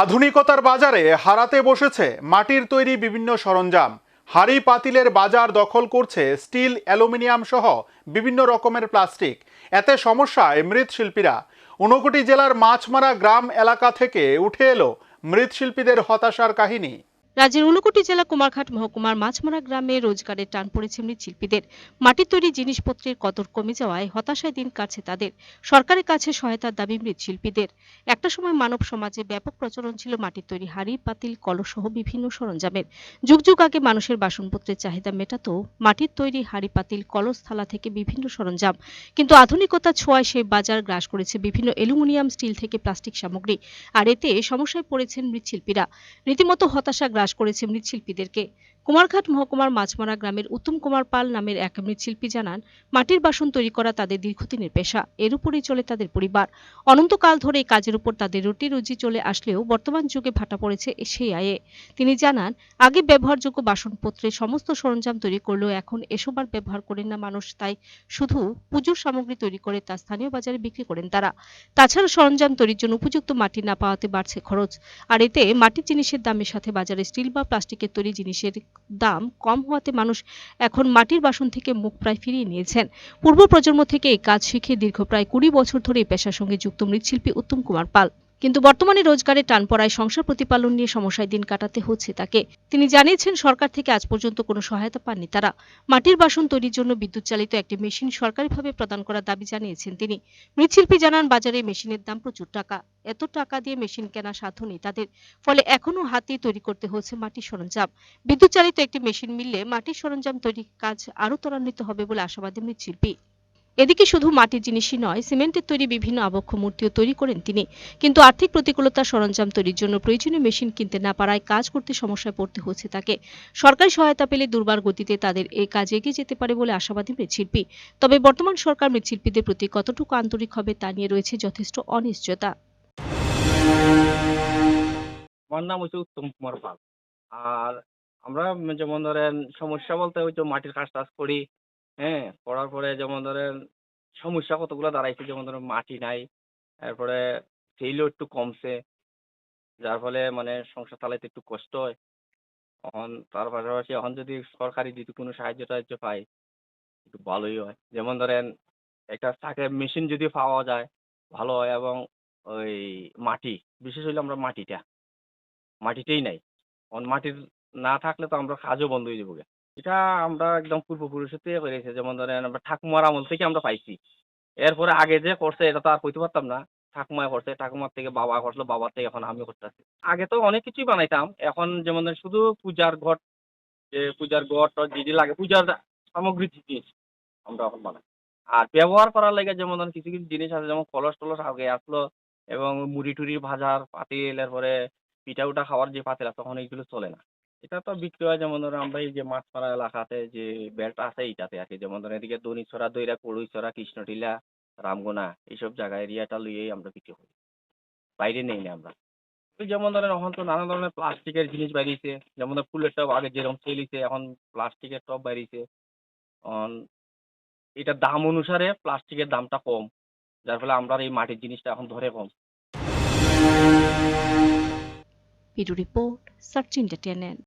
আধুনিকতার বাজারে হারাতে বসেছে মাটির তৈরি বিভিন্ন সরঞ্জাম। হাড়ি পাতিলের বাজার দখল করছে স্টিল, অ্যালুমিনিয়াম সহ বিভিন্ন রকমের প্লাস্টিক। এতে সমস্যায় মৃৎশিল্পীরা। ঊনকোটি জেলার মাছমারা গ্রাম এলাকা থেকে উঠে এলো মৃৎশিল্পীদের হতাশার কাহিনী। রাজ্যের ঊনকোটি জেলা কুমারঘাট মহকুমার মাছমারা গ্রামে রোজগারের টান পড়েছে মৃৎশিল্পীদের মাটির তৈরি জিনিসপত্রের কদর কমে যাওয়ায় হতাশায় দিন কাটছে তাদের। সরকারের কাছে সহায়তার দাবি মৃৎশিল্পীদের একটা সময় মানব সমাজে ব্যাপক প্রচলন ছিল মাটির তৈরি হাড়ি, পাতিল, কলস সহ বিভিন্ন সরঞ্জামের। যুগ যুগ আগে মানুষের বাসনপত্রের চাহিদা মেটাতো মাটির তৈরি হাড়ি, পাতিল, কলস, থালা থেকে বিভিন্ন সরঞ্জাম। কিন্তু আধুনিকতা ছোঁয়ায় সেই বাজার গ্রাস করেছে বিভিন্ন অ্যালুমিনিয়াম, স্টিল থেকে প্লাস্টিক সামগ্রী। আর এতে সমস্যায় পড়েছেন মৃৎশিল্পীরা রীতিমতো হতাশা গ্রাস করেছে মৃৎশিল্পীদেরকে। কুমারঘাট মহকুমার মাছমারা গ্রামের উত্তম কুমার পাল নামের এক মৃৎশিল্পী জানান, মাটির বাসন তৈরি করা তাদের দীর্ঘদিনের পেশা। এর উপরেই চলে তাদের পরিবার। অনন্তকাল ধরে এই কাজের উপর তাদের রুটি রুজি চলে আসলেও বর্তমান যুগে ভাটা পড়েছে সেই আয়ে। তিনি জানান, আগে ব্যবহারযোগ্য বাসনপত্রের সমস্ত সরঞ্জাম তৈরি করলেও এখন এসব আর ব্যবহার করেন না মানুষ, তাই শুধু পুজোর সামগ্রী তৈরি করে তা স্থানীয় বাজারে বিক্রি করেন তারা। তাছাড়া সরঞ্জাম তৈরির জন্য উপযুক্ত মাটি না পাওয়াতে বাড়ছে খরচ। আর এতে মাটির জিনিসের দামের সাথে বাজারে স্টিল বা প্লাস্টিকের তৈরি জিনিসের দাম কম হওয়াতে মানুষ এখন মাটির বাসন থেকে মুখ প্রায় ফিরিয়ে নিয়েছেন। পূর্ব প্রজন্ম থেকে এই কাজ শিখে দীর্ঘ প্রায় কুড়ি বছর ধরে এই পেশার সঙ্গে যুক্ত মৃৎশিল্পী উত্তম কুমার পাল। কিন্তু বর্তমানে রোজগারের টান পড়ায় সংসার প্রতিপালন নিয়ে সমস্যায় দিন কাটাতে হচ্ছে তাকে। তিনি জানিয়েছেন, সরকার থেকে আজ পর্যন্ত কোনো সহায়তা পাননি তারা। মাটির বাসন তৈরির জন্য বিদ্যুৎ চালিত একটি মেশিন সরকারিভাবে প্রদান করার দাবি জানিয়েছেন তিনি। মৃৎশিল্পী জানান, বাজারে মেশিনের দাম প্রচুর টাকা। এত টাকা দিয়ে মেশিন কেনা সাধ্য নেই তাদের। ফলে এখনও হাতে তৈরি করতে হচ্ছে মাটির সরঞ্জাম। বিদ্যুৎ চালিত একটি মেশিন মিললে মাটির সরঞ্জাম তৈরির কাজ আরও ত্বরান্বিত হবে বলে আশাবাদী মৃৎশিল্পী। এদিকে শুধু মাটির জিনিসই নয়, সিমেন্টের তৈরি বিভিন্ন আবক্ষ মূর্তিও তৈরি করেন তিনি। কিন্তু আর্থিক প্রতিকূলতা সরঞ্জাম তৈরির জন্য প্রয়োজনীয় মেশিন কিনতে না পারায় কাজ করতে সমস্যায় পড়তে হচ্ছে তাকে। সরকারি সহায়তা পেলে দুর্বার গতিতে তাদের এই কাজ এগিয়ে যেতে পারে বলে আশাবাদী মৃৎশিল্পী। তবে বর্তমান সরকার মৃৎশিল্পীদের প্রতি কতটুকু আন্তরিক হবে তা নিয়ে রয়েছে যথেষ্ট অনিশ্চয়তা। আমার নাম হচ্ছে উত্তম কুমার পাল। আর আমরা যেমন ধরেন, সমস্যা বলতে ওই তো মাটির কাজ টাজ করি হ্যাঁ করার পরে যেমন ধরেন সমস্যা কতগুলো দাঁড়াইছে, যেমন ধরেন মাটি নাই, তারপরে সেলও একটু কমছে, যার ফলে মানে সংসার চালাইতে একটু কষ্ট হয়। এখন তার পাশাপাশি এখন যদি সরকারি যদি কোনো সাহায্য টাহায্য পাই একটু ভালোই হয়। যেমন ধরেন একটা চাকের মেশিন যদি পাওয়া যায়, ভালো হয় এবং ওই মাটি, বিশেষ হইলে আমরা মাটিটা, মাটিতেই নাই। এখন মাটির না থাকলে তো আমরা কাজও বন্ধ হয়ে যাব। এটা আমরা একদম পূর্বপুরুষের থেকে করেছি যেমন ধরেন আমরা ঠাকুমার আমল থেকে আমরা পাইছি। এরপরে আগে যে করছে এটা তো আর কইতে পারতাম না। ঠাকুমা করছে, ঠাকুমার থেকে বাবা করল বাবার থেকে এখন আমি করতেছি। আগে তো অনেক কিছুই বানাইতাম। এখন যেমন ধরেন শুধু পূজার ঘট, যে পূজার ঘট যে যে লাগে, পূজার সামগ্রী জিনিস আমরা এখন বানাই। আর ব্যবহার করার লাগে যেমন ধরেন কিছু কিছু জিনিস আছে, যেমন কলস টলস আগে আসলো এবং মুড়ি টুড়ি ভাজার পাতিল, এরপরে পিঠা উঠা খাওয়ার যে পাতিল আছে, তখন এইগুলো চলে না। এটা তো বিক্রি হয়, যেমন ধরো আমরা এই যে মাছপাড়া এলাকাতে যে বেল্ট আছে এইটাতে আর কি যেমন ধরেন এদিকে দনিছড়া, দইরা, কড়ুইছড়া, কৃষ্ণটিলা, রামগোনা এইসব জায়গা এরিয়াটা লইয়েই আমরা বিক্রি করি। বাইরে নেই না আমরা। যেমন ধরেন এখন তো নানা ধরনের প্লাস্টিকের জিনিস বেরিয়েছে। যেমন ধর ফুলের টব আগে যেরকম চলিছে এখন প্লাস্টিকের টব বেরিয়েছে। অন এটার দাম অনুসারে প্লাস্টিকের দামটা কম, যার ফলে আমরা এই মাটির জিনিসটা এখন ধরে কম। Video report search entertainment